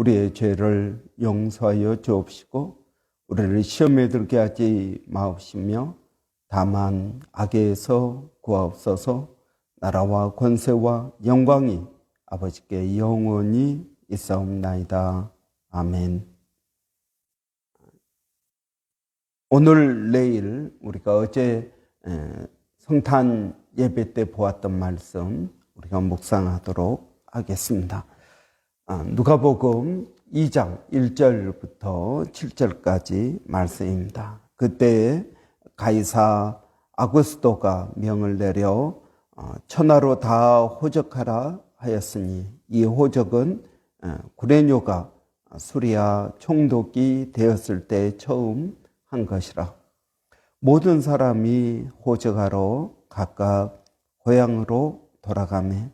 우리의 죄를 용서하여 주옵시고 우리를 시험에 들게 하지 마옵시며 다만 악에서 구하옵소서 나라와 권세와 영광이 아버지께 영원히 있사옵나이다. 아멘. 오늘 내일 우리가 어제 성탄 예배 때 보았던 말씀 우리가 묵상하도록 하겠습니다. 아, 누가복음 2장 1절부터 7절까지 말씀입니다. 그때 가이사 아구스도가 명을 내려 어, 천하로 다 호적하라 하였으니 이 호적은 어, 구레뇨가 수리아 총독이 되었을 때 처음 한 것이라. 모든 사람이 호적하러 각각 고향으로 돌아가매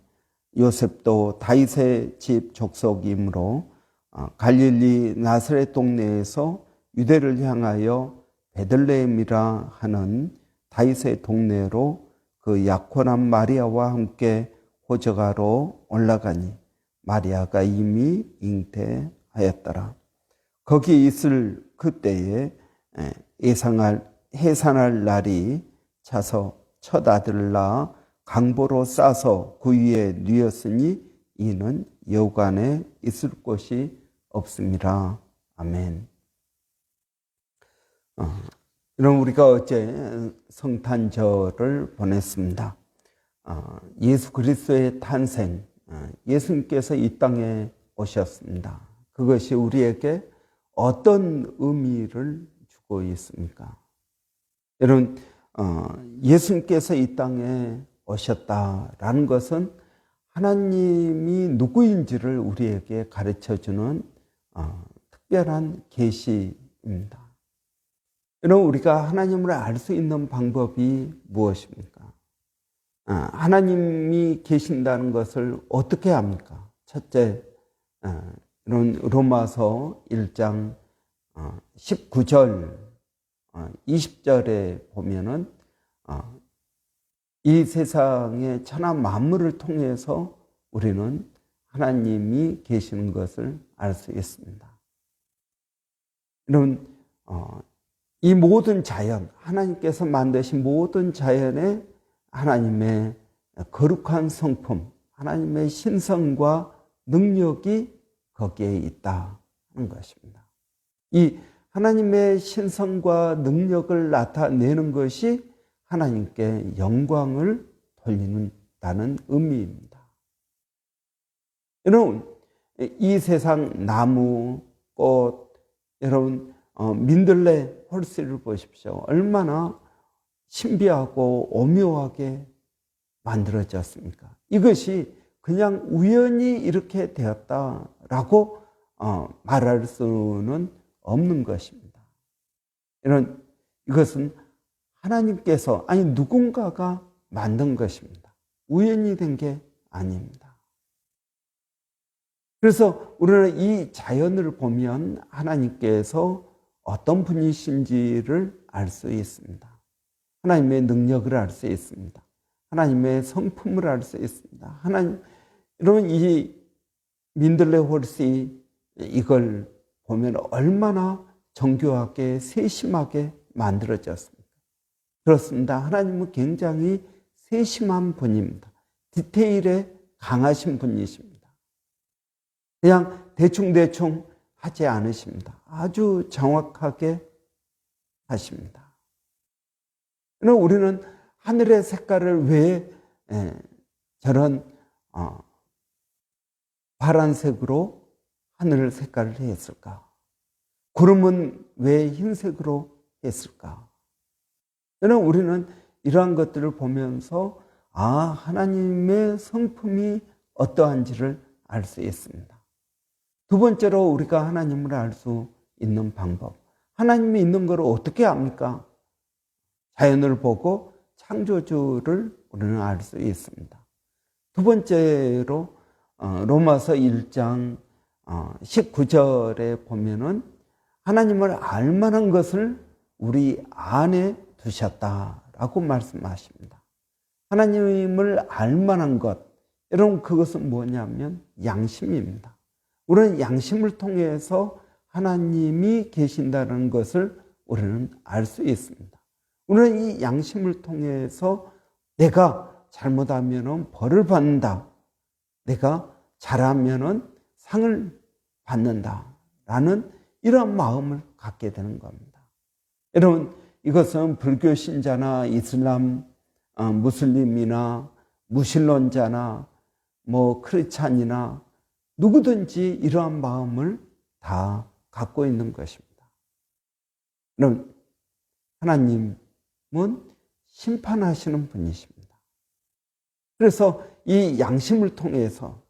요셉도 다윗의 집 족속이므로 어, 갈릴리 나사렛 동네에서 유대를 향하여 베들레헴이라 하는 다윗의 동네로 그 약혼한 마리아와 함께 호적하러 올라가니 마리아가 이미 잉태하였더라. 거기 있을 그때에 예상할 해산할 날이 차서 첫 아들을 낳아 강보로 싸서 그 위에 뉘었으니 이는 여관에 있을 곳이 없습니다. 아멘. 어, 이런 우리가 어제 성탄절을 보냈습니다. 어, 예수 그리스도의 탄생, 어, 예수님께서 이 땅에 오셨습니다. 그것이 우리에게 어떤 의미를 주고 있습니까? 여러분, 어, 예수님께서 이 땅에 오셨다라는 것은 하나님이 누구인지를 우리에게 가르쳐 주는 어, 특별한 계시입니다. 여러분 우리가 하나님을 알 수 있는 방법이 무엇입니까? 어, 하나님이 계신다는 것을 어떻게 합니까? 첫째, 어, 이런 로마서 1장 19절, 20절에 보면은 이 세상의 천하 만물을 통해서 우리는 하나님이 계시는 것을 알 수 있습니다. 여러분, 어, 이 모든 자연, 하나님께서 만드신 모든 자연에 하나님의 거룩한 성품, 하나님의 신성과 능력이 거기에 있다 하는 것입니다. 이 하나님의 신성과 능력을 나타내는 것이 하나님께 영광을 돌리는다는 의미입니다. 여러분, 이 세상 나무, 꽃, 여러분, 어, 민들레 홀씨를 보십시오. 얼마나 신비하고 오묘하게 만들어졌습니까? 이것이 그냥 우연히 이렇게 되었다라고 어, 말할 수는 없는 것입니다. 이런 이것은 하나님께서 아니 누군가가 만든 것입니다. 우연히 된 게 아닙니다. 그래서 우리는 이 자연을 보면 하나님께서 어떤 분이신지를 알 수 있습니다. 하나님의 능력을 알 수 있습니다. 하나님의 성품을 알 수 있습니다. 하나님, 여러분, 이 민들레 홀씨 이걸 보면 얼마나 정교하게 세심하게 만들어졌습니다. 그렇습니다. 하나님은 굉장히 세심한 분입니다. 디테일에 강하신 분이십니다. 그냥 대충대충 하지 않으십니다. 아주 정확하게 하십니다. 그럼 우리는 하늘의 색깔을 왜 저런 어, 파란색으로 하늘 색깔을 했을까? 구름은 왜 흰색으로 했을까? 그러나 우리는 이러한 것들을 보면서 아, 하나님의 성품이 어떠한지를 알 수 있습니다. 두 번째로 우리가 하나님을 알 수 있는 방법. 하나님이 있는 걸 어떻게 압니까? 자연을 보고 창조주를 우리는 알 수 있습니다. 두 번째로 어, 로마서 1장 19절에 보면은 하나님을 알 만한 것을 우리 안에 두셨다라고 말씀하십니다. 하나님을 알 만한 것, 여러분 그것은 뭐냐면 양심입니다. 우리는 양심을 통해서 하나님이 계신다는 것을 우리는 알 수 있습니다. 우리는 이 양심을 통해서 내가 잘못하면 벌을 받는다. 내가 잘하면 상을 받는다라는 이런 마음을 갖게 되는 겁니다. 여러분, 이것은 불교 신자나 이슬람, 어, 무슬림이나 무신론자나 뭐 크리스찬이나 누구든지 이러한 마음을 다 갖고 있는 것입니다. 여러분, 하나님은 심판하시는 분이십니다. 그래서 이 양심을 통해서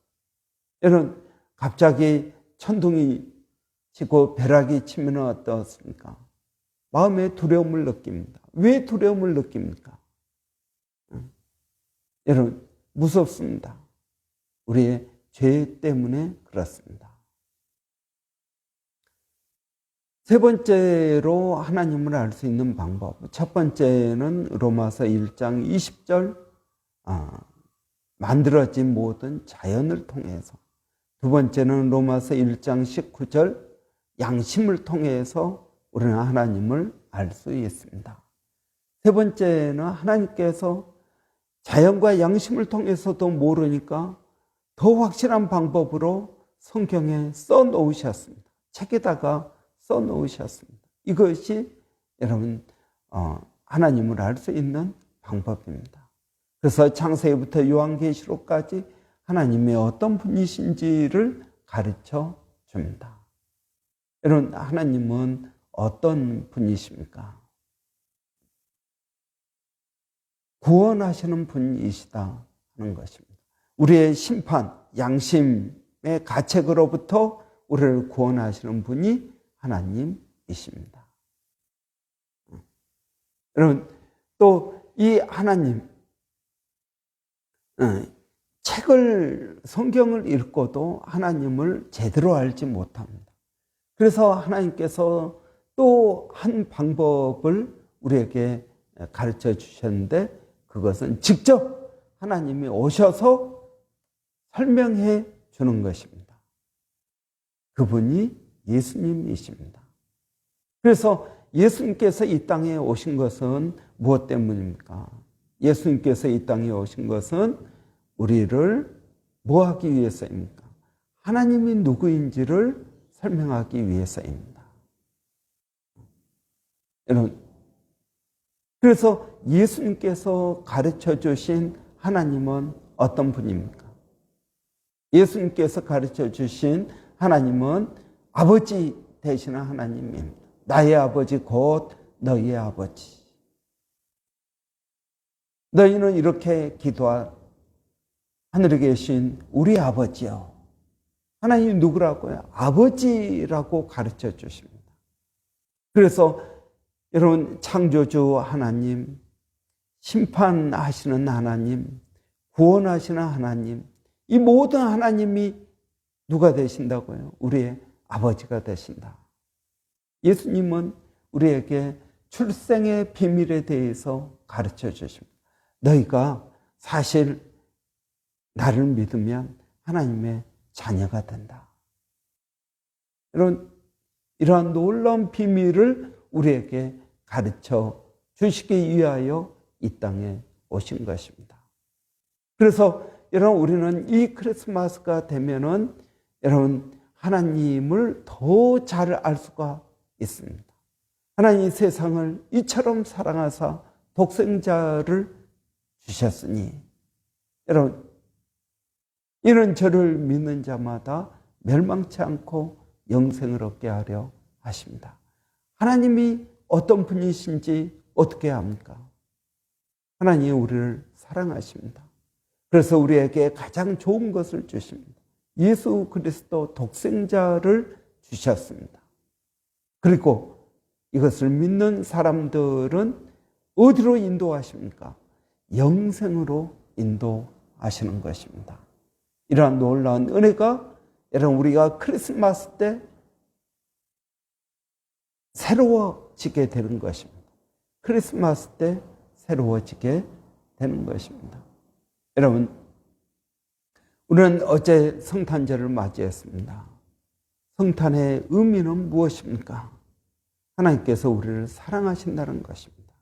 여러분 갑자기 천둥이 치고 벼락이 치면 어떻습니까? 마음에 두려움을 느낍니다. 왜 두려움을 느낍니까? 여러분 무섭습니다. 우리의 죄 때문에 그렇습니다. 세 번째로 하나님을 알 수 있는 방법. 첫 번째는 로마서 1장 20절, 아, 만들어진 모든 자연을 통해서. 두 번째는 로마서 1장 19절, 양심을 통해서 우리는 하나님을 알 수 있습니다. 세 번째는 하나님께서 자연과 양심을 통해서도 모르니까 더 확실한 방법으로 성경에 써 놓으셨습니다. 책에다가 써 놓으셨습니다. 이것이 여러분 어, 하나님을 알 수 있는 방법입니다. 그래서 창세기부터 요한계시록까지 하나님의 어떤 분이신지를 가르쳐 줍니다. 여러분 하나님은 어떤 분이십니까? 구원하시는 분이시다 하는 것입니다. 우리의 심판, 양심의 가책으로부터 우리를 구원하시는 분이 하나님이십니다. 여러분, 또 이 하나님, 어, 책을, 성경을 읽고도 하나님을 제대로 알지 못합니다. 그래서 하나님께서 또 한 방법을 우리에게 가르쳐 주셨는데 그것은 직접 하나님이 오셔서 설명해 주는 것입니다. 그분이 예수님이십니다. 그래서 예수님께서 이 땅에 오신 것은 무엇 때문입니까? 예수님께서 이 땅에 오신 것은 우리를 뭐 하기 위해서입니까? 하나님이 누구인지를 설명하기 위해서입니다. 여러분, 그래서 예수님께서 가르쳐 주신 하나님은 어떤 분입니까? 예수님께서 가르쳐 주신 하나님은 아버지 되시는 하나님입니다. 나의 아버지 곧 너희의 아버지. 너희는 이렇게 기도하 하늘에 계신 우리 아버지요. 하나님이 누구라고요? 아버지라고 가르쳐 주십니다. 그래서 여러분 창조주 하나님, 심판하시는 하나님, 구원하시는 하나님, 이 모든 하나님이 누가 되신다고요? 우리의 아버지가 되신다. 예수님은 우리에게 출생의 비밀에 대해서 가르쳐 주십니다. 너희가 사실 나를 믿으면 하나님의 자녀가 된다. 여러분, 이러한 놀라운 비밀을 우리에게 가르쳐 주시기 위하여 이 땅에 오신 것입니다. 그래서 여러분, 우리는 이 크리스마스가 되면은 여러분, 하나님을 더 잘 알 수가 있습니다. 하나님 세상을 이처럼 사랑하사 독생자를 주셨으니, 여러분, 이는 저를 믿는 자마다 멸망치 않고 영생을 얻게 하려 하십니다. 하나님이 어떤 분이신지 어떻게 압니까? 하나님이 우리를 사랑하십니다. 그래서 우리에게 가장 좋은 것을 주십니다. 예수 그리스도 독생자를 주셨습니다. 그리고 이것을 믿는 사람들은 어디로 인도하십니까? 영생으로 인도하시는 것입니다. 이러한 놀라운 은혜가 여러분 우리가 크리스마스 때 새로워지게 되는 것입니다. 크리스마스 때 새로워지게 되는 것입니다. 여러분, 우리는 어제 성탄절을 맞이했습니다. 성탄의 의미는 무엇입니까? 하나님께서 우리를 사랑하신다는 것입니다.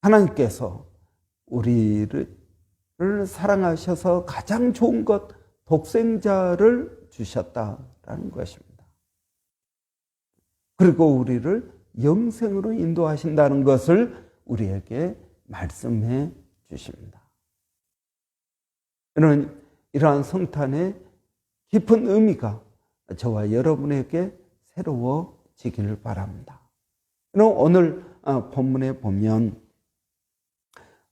하나님께서 우리를 사랑하셔서 가장 좋은 것, 독생자를 주셨다라는 것입니다. 그리고 우리를 영생으로 인도하신다는 것을 우리에게 말씀해 주십니다. 이런 이러한 성탄의 깊은 의미가 저와 여러분에게 새로워지기를 바랍니다. 오늘 어, 본문에 보면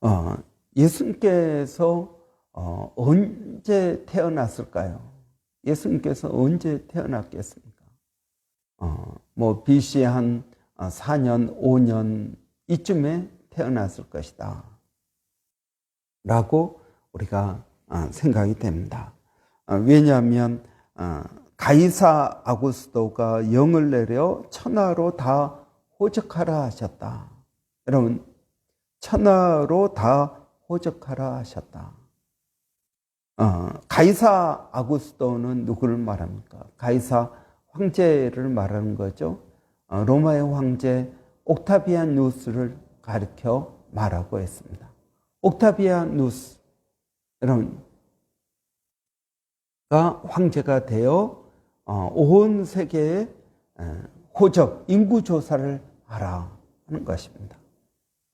어, 예수님께서 어, 언제 태어났을까요? 예수님께서 언제 태어났겠습니까? 뭐 BC 한 4년, 5년 이쯤에 태어났을 것이다. 라고 우리가 생각이 됩니다. 왜냐하면 가이사 아구스도가 영을 내려 천하로 다 호적하라 하셨다. 여러분, 천하로 다 호적하라 하셨다. 어, 가이사 아구스도는 누구를 말합니까? 가이사 황제를 말하는 거죠. 어, 로마의 황제 옥타비아누스를 가리켜 말하고 했습니다. 옥타비아누스 여러분 가 황제가 되어 어, 온 세계에 호적 인구 조사를 하라 하는 것입니다.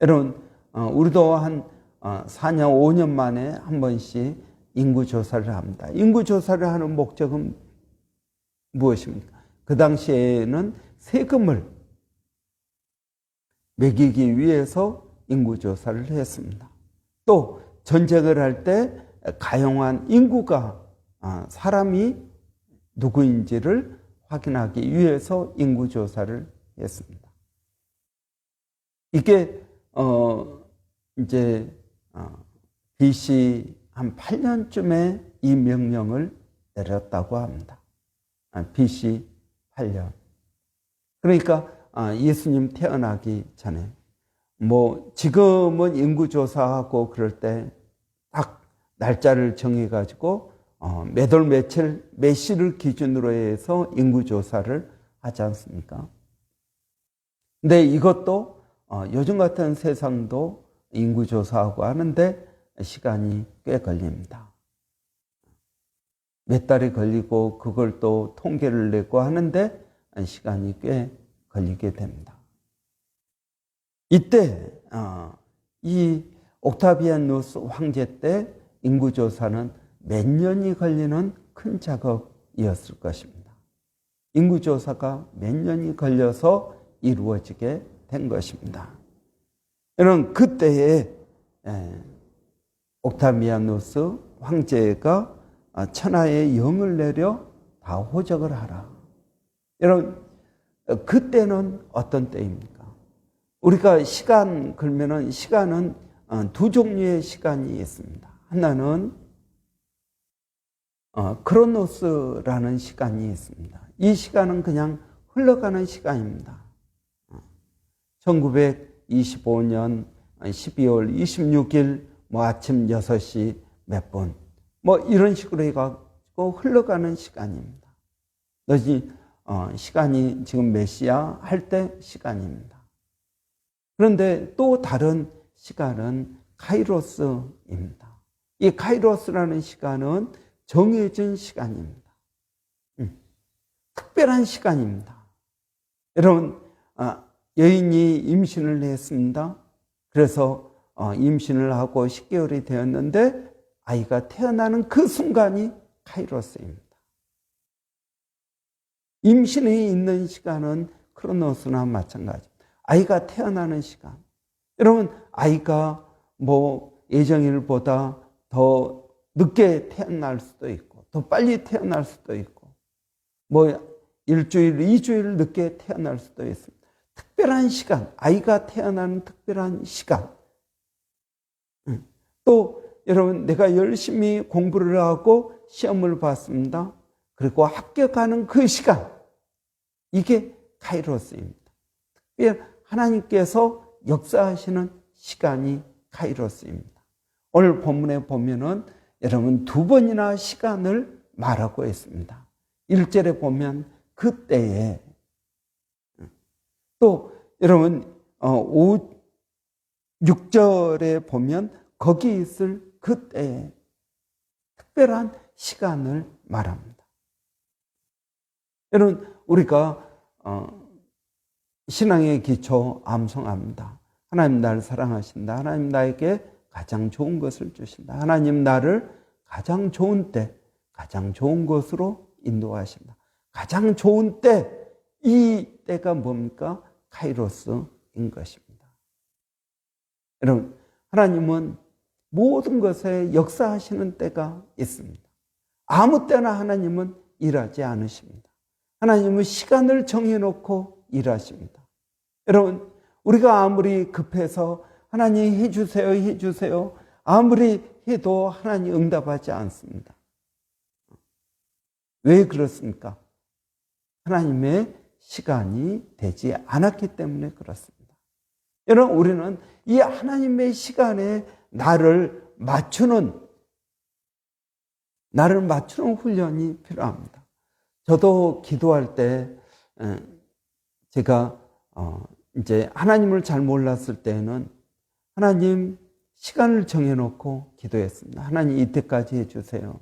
여러분 어, 우리도 한 4년 어, 5년 만에 한 번씩 인구 조사를 합니다. 인구 조사를 하는 목적은 무엇입니까? 그 당시에는 세금을 매기기 위해서 인구 조사를 했습니다. 또 전쟁을 할 때 가용한 인구가 아, 사람이 누구인지를 확인하기 위해서 인구 조사를 했습니다. 이게 어 이제 어, BC 한 8년쯤에 이 명령을 내렸다고 합니다. 아, BC 8년. 그러니까 아, 예수님 태어나기 전에 뭐 지금은 인구 조사하고 그럴 때 딱 날짜를 정해 가지고 어, 매달 며칠 매시를 기준으로 해서 인구 조사를 하지 않습니까? 근데 이것도 어, 요즘 같은 세상도 인구 조사하고 하는데 시간이 꽤 걸립니다. 몇 달이 걸리고 그걸 또 통계를 내고 하는데 시간이 꽤 걸리게 됩니다. 이때 어, 이 옥타비아누스 황제 때 인구조사는 몇 년이 걸리는 큰 작업이었을 것입니다. 인구조사가 몇 년이 걸려서 이루어지게 된 것입니다. 여러분 그때에 옥타비아누스 황제가 천하의 영을 내려 다 호적을 하라. 여러분 그때는 어떤 때입니까? 우리가 시간 걸면은 시간은 어, 두 종류의 시간이 있습니다. 하나는 어, 크로노스라는 시간이 있습니다. 이 시간은 그냥 흘러가는 시간입니다. 1925년 12월 26일 뭐 아침 6시 몇 분, 뭐 이런 식으로 해가지고 흘러가는 시간입니다. 너희 어, 시간이 지금 몇 시야 할때 시간입니다. 그런데 또 다른 시간은 카이로스입니다. 이 카이로스라는 시간은 정해진 시간입니다. 음, 특별한 시간입니다. 여러분, 아, 여인이 임신을 했습니다. 그래서 어, 임신을 하고 10개월이 되었는데 아이가 태어나는 그 순간이 카이로스입니다. 임신에 있는 시간은 크로노스나 마찬가지. 아이가 태어나는 시간. 여러분, 아이가 뭐 예정일보다 더 늦게 태어날 수도 있고, 더 빨리 태어날 수도 있고, 뭐 일주일, 이주일 늦게 태어날 수도 있습니다. 특별한 시간, 아이가 태어나는 특별한 시간. 음. 또 여러분 내가 열심히 공부를 하고 시험을 봤습니다. 그리고 합격하는 그 시간. 이게 카이로스입니다. 특별 하나님께서 역사하시는 시간이 카이로스입니다. 오늘 본문에 보면은 여러분 두 번이나 시간을 말하고 있습니다. 1절에 보면 그때에 또 여러분 5, 6절에 보면 거기 있을 그때에 특별한 시간을 말합니다. 여러분 우리가 어, 신앙의 기초 암송합니다. 하나님 나를 사랑하신다. 하나님 나에게 가장 좋은 것을 주신다. 하나님 나를 가장 좋은 때, 가장 좋은 것으로 인도하신다. 가장 좋은 때, 이 때가 뭡니까? 카이로스인 것입니다. 여러분, 하나님은 모든 것에 역사하시는 때가 있습니다. 아무 때나 하나님은 일하지 않으십니다. 하나님은 시간을 정해놓고 일하십니다. 여러분, 우리가 아무리 급해서 하나님 해주세요, 해주세요. 아무리 해도 하나님 응답하지 않습니다. 왜 그렇습니까? 하나님의 시간이 되지 않았기 때문에 그렇습니다. 여러분, 우리는 이 하나님의 시간에 나를 맞추는, 나를 맞추는 훈련이 필요합니다. 저도 기도할 때, 제가, 어, 이제 하나님을 잘 몰랐을 때는 하나님 시간을 정해놓고 기도했습니다. 하나님 이때까지 해주세요.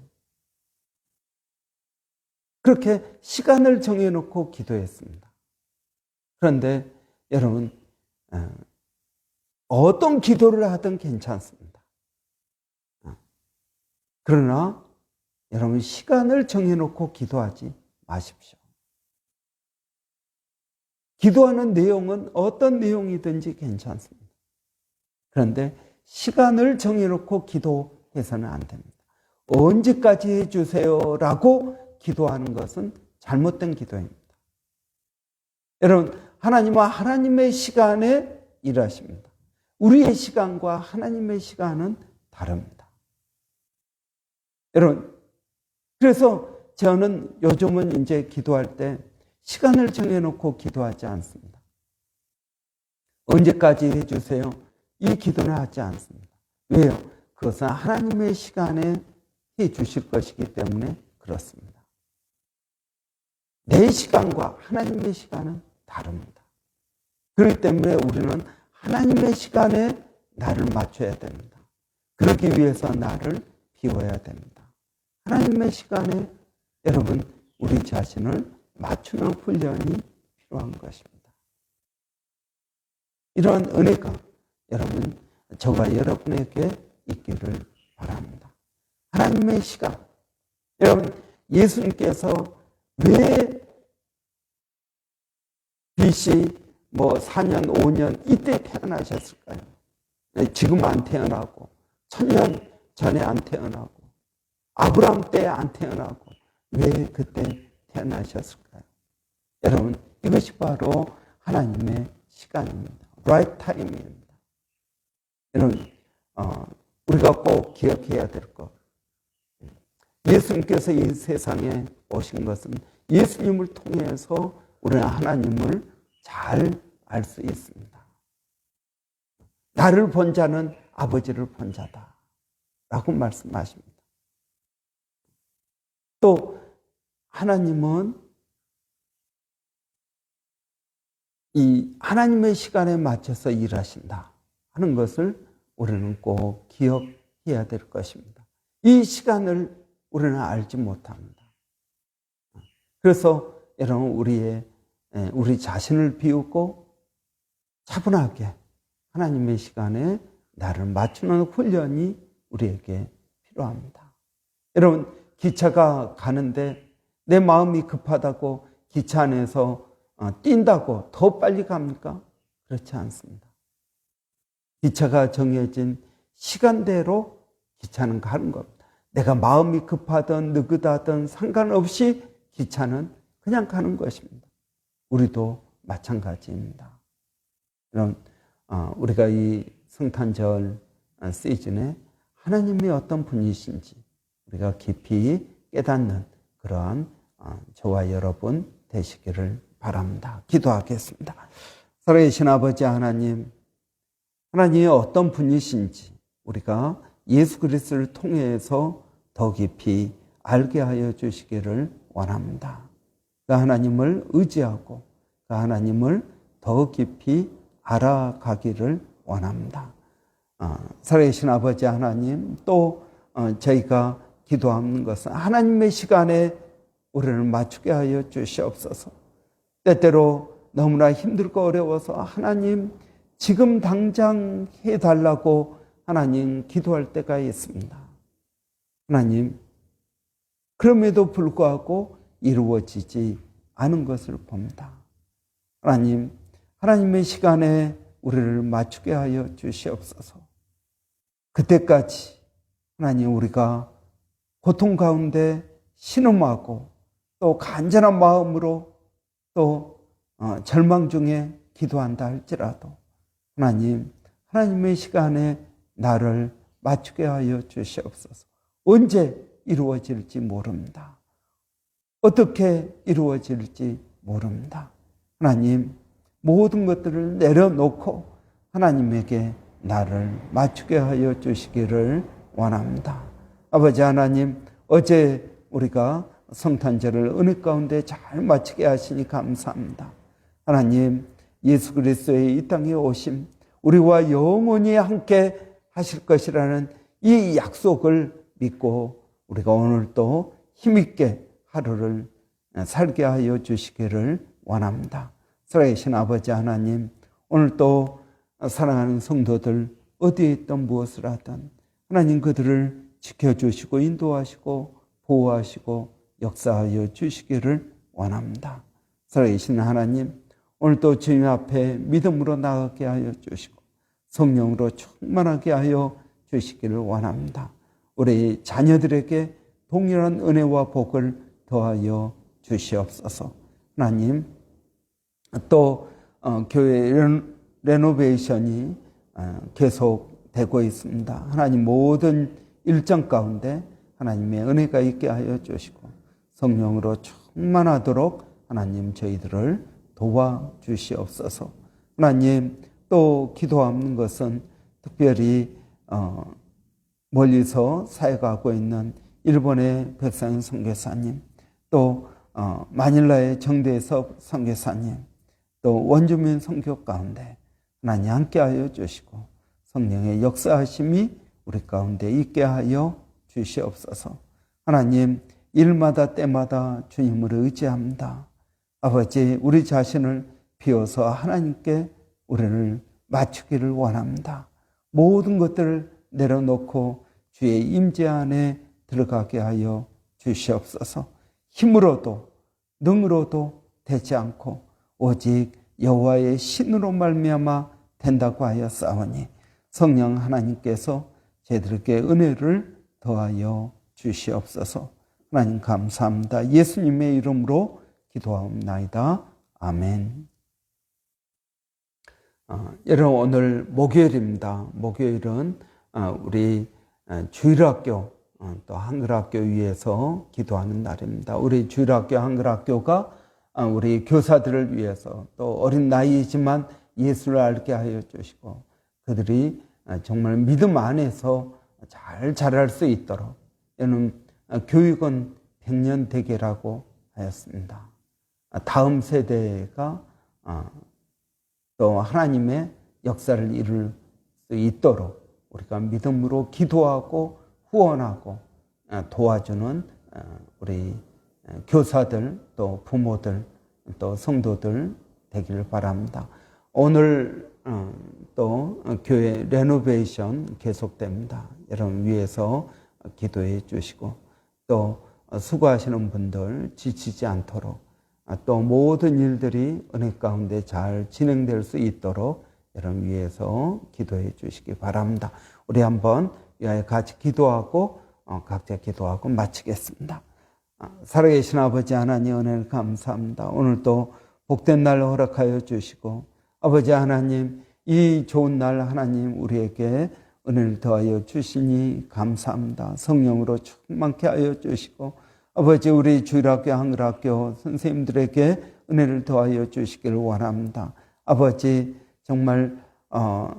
그렇게 시간을 정해놓고 기도했습니다. 그런데 여러분, 어, 어떤 기도를 하든 괜찮습니다. 어, 그러나 여러분 시간을 정해놓고 기도하지 마십시오. 기도하는 내용은 어떤 내용이든지 괜찮습니다. 그런데 시간을 정해놓고 기도해서는 안 됩니다. 언제까지 해주세요 라고 기도하는 것은 잘못된 기도입니다. 여러분, 하나님은 하나님의 시간에 일하십니다. 우리의 시간과 하나님의 시간은 다릅니다. 여러분, 그래서 저는 요즘은 이제 기도할 때 시간을 정해놓고 기도하지 않습니다. 언제까지 해주세요? 이 기도는 하지 않습니다. 왜요? 그것은 하나님의 시간에 해 주실 것이기 때문에 그렇습니다. 내 시간과 하나님의 시간은 다릅니다. 그렇기 때문에 우리는 하나님의 시간에 나를 맞춰야 됩니다. 그러기 위해서 나를 비워야 됩니다. 하나님의 시간에 여러분 우리 자신을 맞추는 훈련이 필요한 것입니다. 이러한 은혜가 여러분 저와 여러분에게 있기를 바랍니다. 하나님의 시간 여러분 예수님께서 왜 BC 뭐 4년, 5년 이때 태어나셨을까요? 지금 안 태어나고 천년 전에 안 태어나고 아브라함 때안 태어나고 왜 그때 태어나셨을까요? 여러분 이것이 바로 하나님의 시간입니다. right time입니다. 여러분 어, 우리가 꼭 기억해야 될 것. 예수님께서 이 세상에 오신 것은 예수님을 통해서 우리는 하나님을 잘 알 수 있습니다. 나를 본 자는 아버지를 본 자다. 라고 말씀하십니다. 또, 하나님은 이 하나님의 시간에 맞춰서 일하신다 하는 것을 우리는 꼭 기억해야 될 것입니다. 이 시간을 우리는 알지 못합니다. 그래서 여러분 우리의 우리 자신을 비우고 차분하게 하나님의 시간에 나를 맞추는 훈련이 우리에게 필요합니다. 여러분 기차가 가는데 내 마음이 급하다고 기차 안에서 어, 뛴다고 더 빨리 갑니까? 그렇지 않습니다. 기차가 정해진 시간대로 기차는 가는 겁니다. 내가 마음이 급하든 느긋하든 상관없이 기차는 그냥 가는 것입니다. 우리도 마찬가지입니다. 그럼 어, 우리가 이 성탄절 어, 시즌에 하나님이 어떤 분이신지 우리가 깊이 깨닫는 그러한 어, 저와 여러분 되시기를 바랍니다. 기도하겠습니다. 살아계신 아버지 하나님, 하나님이 어떤 분이신지 우리가 예수 그리스도를 통해서 더 깊이 알게 하여 주시기를 원합니다. 그 하나님을 의지하고 그 하나님을 더 깊이 알아가기를 원합니다. 어, 살아계신 아버지 하나님 또 어, 저희가 기도하는 것은 하나님의 시간에 우리를 맞추게 하여 주시옵소서. 때때로 너무나 힘들고 어려워서 하나님 지금 당장 해달라고 하나님 기도할 때가 있습니다. 하나님 그럼에도 불구하고 이루어지지 않은 것을 봅니다. 하나님 하나님의 시간에 우리를 맞추게 하여 주시옵소서. 그때까지 하나님 우리가 고통 가운데 신음하고 또 간절한 마음으로 또 어, 절망 중에 기도한다 할지라도 하나님 하나님의 시간에 나를 맞추게 하여 주시옵소서. 언제 이루어질지 모릅니다. 어떻게 이루어질지 모릅니다. 하나님 모든 것들을 내려놓고 하나님에게 나를 맞추게 하여 주시기를 원합니다. 아버지 하나님, 어제 우리가 성탄절을 은혜 가운데 잘 마치게 하시니 감사합니다. 하나님, 예수 그리스도의 이 땅에 오심, 우리와 영원히 함께 하실 것이라는 이 약속을 믿고 우리가 오늘 또 힘있게 하루를 살게 하여 주시기를 원합니다. 살아계신 아버지 하나님, 오늘 또 사랑하는 성도들 어디에 있던 무엇을 하든 하나님 그들을 지켜주시고 인도하시고 보호하시고 역사하여 주시기를 원합니다. 살아계신 하나님, 오늘도 주님 앞에 믿음으로 나가게 하여 주시고 성령으로 충만하게 하여 주시기를 원합니다. 우리 자녀들에게 동일한 은혜와 복을 더하여 주시옵소서. 하나님, 또 어, 교회 레노베이션이 어, 계속 되고 있습니다. 하나님 모든 일정 가운데 하나님의 은혜가 있게 하여 주시고 성령으로 충만하도록 하나님 저희들을 도와 주시옵소서. 하나님 또 기도하는 것은 특별히 어, 멀리서 사역하고 있는 일본의 백상 선교사님, 또 어, 마닐라의 정대섭 선교사님, 또 원주민 선교 가운데 하나님 함께 하여 주시고 성령의 역사하심이 우리 가운데 있게 하여 주시옵소서. 하나님 일마다 때마다 주님을 의지합니다. 아버지 우리 자신을 비워서 하나님께 우리를 맞추기를 원합니다. 모든 것들을 내려놓고 주의 임재 안에 들어가게 하여 주시옵소서. 힘으로도 능으로도 되지 않고 오직 여호와의 신으로 말미암아 된다고 하였사오니 성령 하나님께서 저희들에게 은혜를 더하여 주시옵소서. 하나님 감사합니다. 예수님의 이름으로 기도하옵나이다. 아멘. 어, 여러분 오늘 목요일입니다. 목요일은 어, 우리 어, 주일학교 어, 또 한글학교 위해서 기도하는 날입니다. 우리 주일학교 한글학교가 어, 우리 교사들을 위해서 또 어린 나이이지만 예수를 알게 하여 주시고 그들이 어, 정말 믿음 안에서 잘 자랄 수 있도록 이는 교육은 백년 대계라고 하였습니다. 다음 세대가 또 하나님의 역사를 이룰 수 있도록 우리가 믿음으로 기도하고 후원하고 도와주는 우리 교사들 또 부모들 또 성도들 되기를 바랍니다. 오늘 어, 또 교회 레노베이션 계속됩니다. 여러분 위해서 기도해 주시고 또 수고하시는 분들 지치지 않도록 또 모든 일들이 은혜 가운데 잘 진행될 수 있도록 여러분 위해서 기도해 주시기 바랍니다. 우리 한번 같이 기도하고 어, 각자 기도하고 마치겠습니다. 아, 살아계신 아버지 하나님 은혜를 감사합니다. 오늘도 복된 날 허락하여 주시고 아버지 하나님 이 좋은 날 하나님 우리에게 은혜를 더하여 주시니 감사합니다. 성령으로 충만케 하여 주시고 아버지 우리 주일학교 한글학교 선생님들에게 은혜를 더하여 주시기를 원합니다. 아버지 정말 어,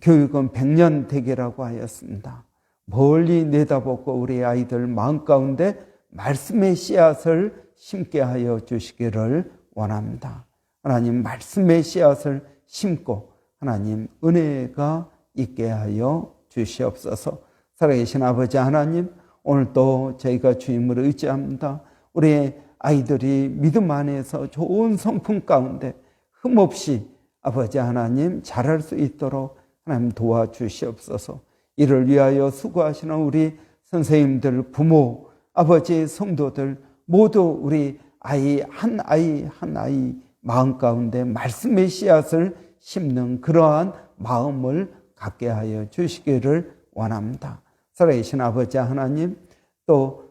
교육은 백년 대계라고 하였습니다. 멀리 내다보고 우리 아이들 마음 가운데 말씀의 씨앗을 심게 하여 주시기를 원합니다. 하나님 말씀의 씨앗을 심고 하나님 은혜가 있게 하여 주시옵소서. 살아계신 아버지 하나님 오늘도 저희가 주임을 의지합니다. 우리 아이들이 믿음 안에서 좋은 성품 가운데 흠없이 아버지 하나님 잘할 수 있도록 하나님 도와주시옵소서. 이를 위하여 수고하시는 우리 선생님들, 부모, 아버지, 성도들 모두 우리 아이 한 아이 한 아이 마음 가운데 말씀의 씨앗을 심는 그러한 마음을 갖게 하여 주시기를 원합니다. 살아계신 아버지 하나님 또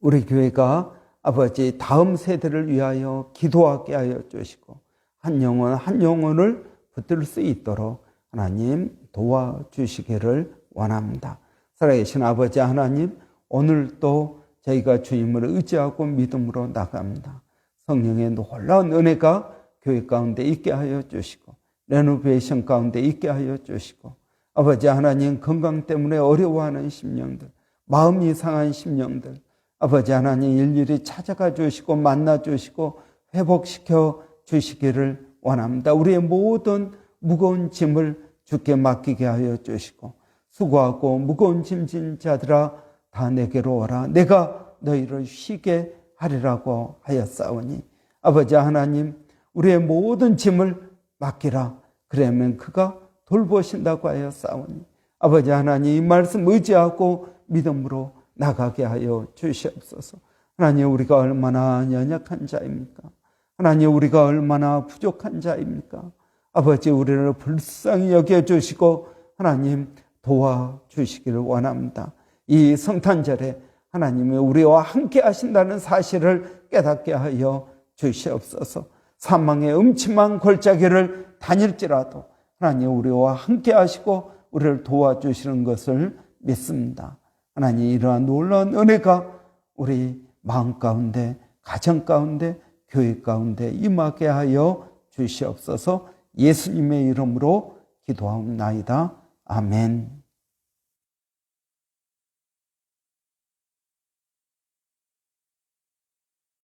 우리 교회가 아버지 다음 세대를 위하여 기도하게 하여 주시고 한 영혼 한 영혼을 붙들 수 있도록 하나님 도와주시기를 원합니다. 살아계신 아버지 하나님 오늘 또 저희가 주님을 의지하고 믿음으로 나갑니다. 성령의 놀라운 은혜가 교회 가운데 있게 하여 주시고 레노베이션 가운데 있게 하여 주시고 아버지 하나님 건강 때문에 어려워하는 심령들 마음이 상한 심령들 아버지 하나님 일일이 찾아가 주시고 만나 주시고 회복시켜 주시기를 원합니다. 우리의 모든 무거운 짐을 주께 맡기게 하여 주시고 수고하고 무거운 짐진 자들아 다 내게로 오라. 내가 너희를 쉬게 하리라고 하였사오니 아버지 하나님 우리의 모든 짐을 맡기라. 그러면 그가 돌보신다고 하였사오니 아버지 하나님 이 말씀 의지하고 믿음으로 나가게 하여 주시옵소서. 하나님 우리가 얼마나 연약한 자입니까? 하나님 우리가 얼마나 부족한 자입니까? 아버지 우리를 불쌍히 여겨 주시고 하나님 도와 주시기를 원합니다 이 성탄절에 하나님이 우리와 함께 하신다는 사실을 깨닫게 하여 주시옵소서. 사망의 음침한 골짜기를 다닐지라도 하나님 우리와 함께 하시고 우리를 도와주시는 것을 믿습니다. 하나님 이러한 놀라운 은혜가 우리 마음 가운데, 가정 가운데, 교회 가운데 임하게 하여 주시옵소서 예수님의 이름으로 기도하옵나이다. 아멘.